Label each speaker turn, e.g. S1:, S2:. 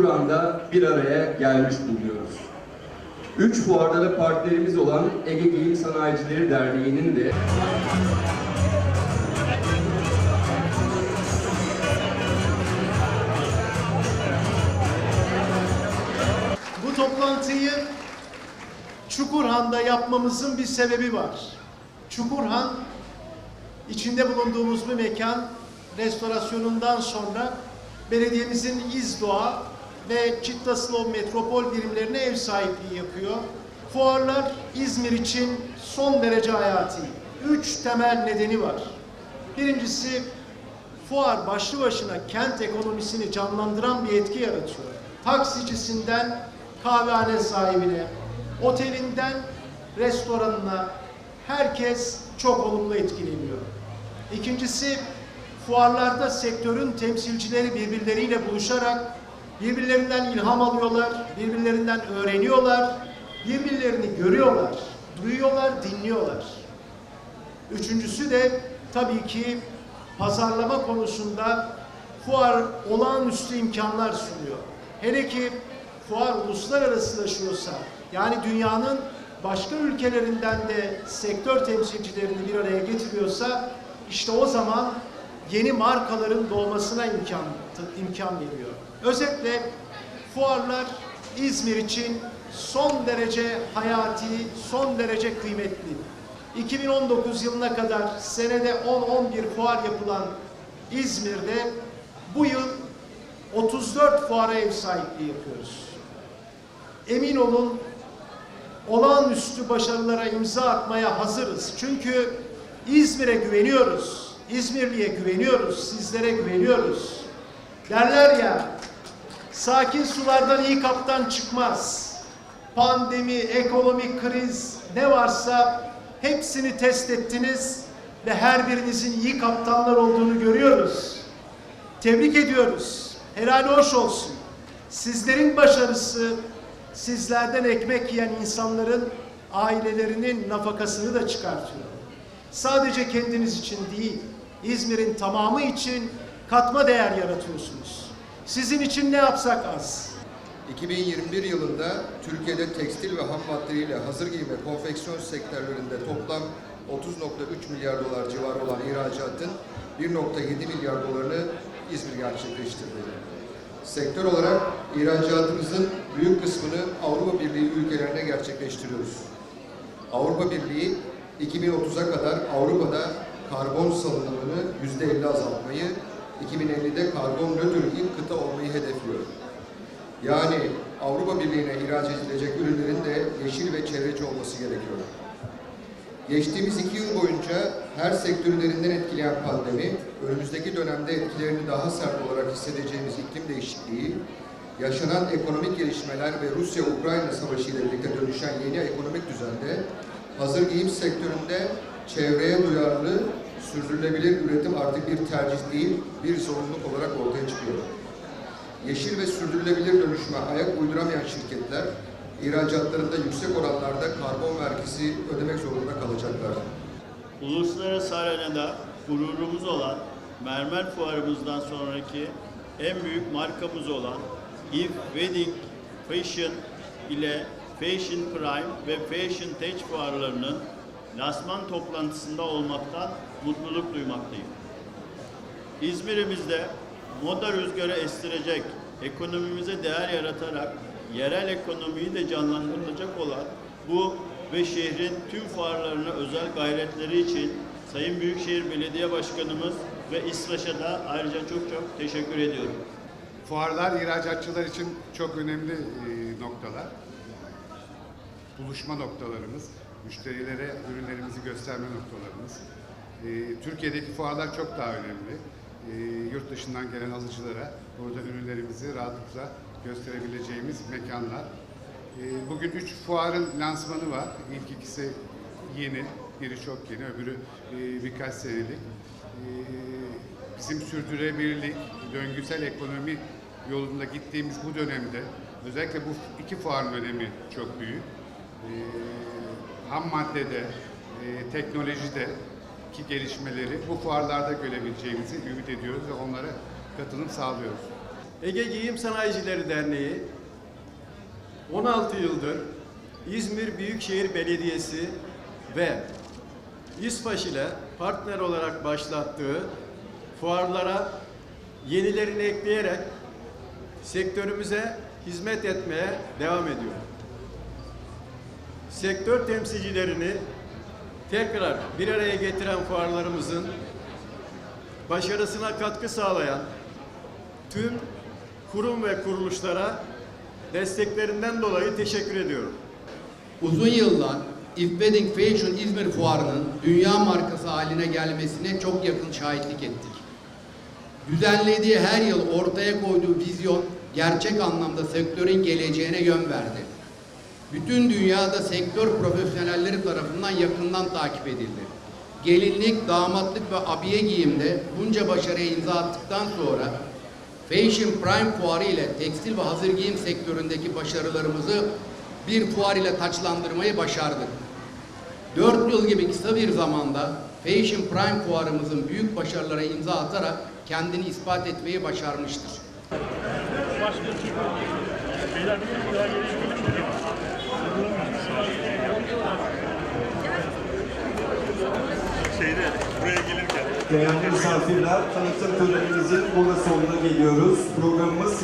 S1: Çukuran'da bir araya gelmiş bulunuyoruz. Üç fuarda da partilerimiz olan Ege Giyim Sanayicileri Derneği'nin de
S2: Bu toplantıyı Çukurhan'da yapmamızın bir sebebi var. Çukurhan içinde bulunduğumuz bir mekan restorasyonundan sonra belediyemizin İzdoğa ve Çittaslov metropol birimlerine ev sahipliği yapıyor. Fuarlar İzmir için son derece hayati. Üç temel nedeni var. Birincisi fuar başlı başına kent ekonomisini canlandıran bir etki yaratıyor. Taksicisinden kahvehane sahibine, otelinden restoranına herkes çok olumlu etkileniyor. İkincisi fuarlarda sektörün temsilcileri birbirleriyle buluşarak birbirlerinden ilham alıyorlar, birbirlerinden öğreniyorlar, birbirlerini görüyorlar, duyuyorlar, dinliyorlar. Üçüncüsü de tabii ki pazarlama konusunda fuar olağanüstü imkanlar sunuyor. Hele ki fuar uluslararasılaşıyorsa, yani dünyanın başka ülkelerinden de sektör temsilcilerini bir araya getiriyorsa, işte o zaman yeni markaların doğmasına imkan, imkan veriyor. Özetle fuarlar İzmir için son derece hayati, son derece kıymetli. 2019 yılına kadar senede 10-11 fuar yapılan İzmir'de bu yıl 34 fuara ev sahipliği yapıyoruz. Emin olun olağanüstü başarılara imza atmaya hazırız. Çünkü İzmir'e güveniyoruz. İzmirli'ye güveniyoruz. Sizlere güveniyoruz. Derler ya sakin sulardan iyi kaptan çıkmaz. Pandemi, ekonomik kriz ne varsa hepsini test ettiniz ve her birinizin iyi kaptanlar olduğunu görüyoruz. Tebrik ediyoruz. Helal hoş olsun. Sizlerin başarısı sizlerden ekmek yiyen insanların ailelerinin nafakasını da çıkartıyor. Sadece kendiniz için değil, İzmir'in tamamı için katma değer yaratıyorsunuz. Sizin için ne yapsak az.
S3: 2021 yılında Türkiye'de tekstil ve ham maddeyle hazır giyim ve konfeksiyon sektörlerinde toplam 30.3 milyar dolar civarı olan ihracatın 1.7 milyar dolarını İzmir gerçekleştirdi. Sektör olarak ihracatımızın büyük kısmını Avrupa Birliği ülkelerine gerçekleştiriyoruz. Avrupa Birliği 2030'a kadar Avrupa'da karbon salınımını %50 azaltmayı, 2050'de karbon nötr ilk kıta olmayı hedefliyor. Yani Avrupa Birliği'ne ihraç edilecek ürünlerin de yeşil ve çevreci olması gerekiyor. Geçtiğimiz iki yıl boyunca her sektörü derinden etkileyen pandemi, önümüzdeki dönemde etkilerini daha sert olarak hissedeceğimiz iklim değişikliği, yaşanan ekonomik gelişmeler ve Rusya-Ukrayna savaşı ile birlikte dönüşen yeni ekonomik düzende, hazır giyim sektöründe çevreye duyarlı, sürdürülebilir üretim artık bir tercih değil, bir zorunluluk olarak ortaya çıkıyor. Yeşil ve sürdürülebilir dönüşüme ayak uyduramayan şirketler, ihracatlarında yüksek oranlarda karbon vergisi ödemek zorunda kalacaklar.
S4: Uluslararası arenada gururumuz olan mermer fuarımızdan sonraki en büyük markamız olan If Wedding Fashion ile Fashion Prime ve Fashion Tech fuarlarının lansman toplantısında olmaktan mutluluk duymaktayım. İzmir'imizde moda rüzgarı estirecek, ekonomimize değer yaratarak yerel ekonomiyi de canlandıracak olan bu ve şehrin tüm fuarlarına özel gayretleri için Sayın Büyükşehir Belediye Başkanımız ve İsraç'a da ayrıca çok çok teşekkür ediyorum.
S5: Fuarlar ihracatçılar için çok önemli noktalar. Buluşma noktalarımız, müşterilere ürünlerimizi gösterme noktalarımız. E, Türkiye'deki fuarlar çok daha önemli. E, yurt dışından gelen alıcılara burada ürünlerimizi rahatlıkla gösterebileceğimiz mekanlar. E, bugün üç fuarın lansmanı var. İlk ikisi yeni, biri çok yeni, öbürü e, birkaç senelik. E, bizim sürdürülebilirlik, döngüsel ekonomi yolunda gittiğimiz bu dönemde özellikle bu iki fuarın önemi çok büyük. Ee, ham maddede, e, teknolojide ki gelişmeleri bu fuarlarda görebileceğimizi ümit ediyoruz ve onlara katılım sağlıyoruz.
S6: Ege Giyim Sanayicileri Derneği 16 yıldır İzmir Büyükşehir Belediyesi ve İSPAŞ ile partner olarak başlattığı fuarlara yenilerini ekleyerek sektörümüze hizmet etmeye devam ediyor. Sektör temsilcilerini tekrar bir araya getiren fuarlarımızın başarısına katkı sağlayan tüm kurum ve kuruluşlara desteklerinden dolayı teşekkür ediyorum.
S7: Uzun yıllar If Wedding Fashion İzmir Fuarı'nın dünya markası haline gelmesine çok yakın şahitlik ettik. Düzenlediği her yıl ortaya koyduğu vizyon gerçek anlamda sektörün geleceğine yön verdi. Bütün dünyada sektör profesyonelleri tarafından yakından takip edildi. Gelinlik, damatlık ve abiye giyimde bunca başarıya imza attıktan sonra Fashion Prime Fuarı ile tekstil ve hazır giyim sektöründeki başarılarımızı bir fuar ile taçlandırmayı başardık. Dört yıl gibi kısa bir zamanda Fashion Prime Fuarımızın büyük başarılara imza atarak kendini ispat etmeyi başarmıştır.
S8: şeyde
S9: Değerli misafirler, tanıtım törenimizin burada sonuna geliyoruz. Programımız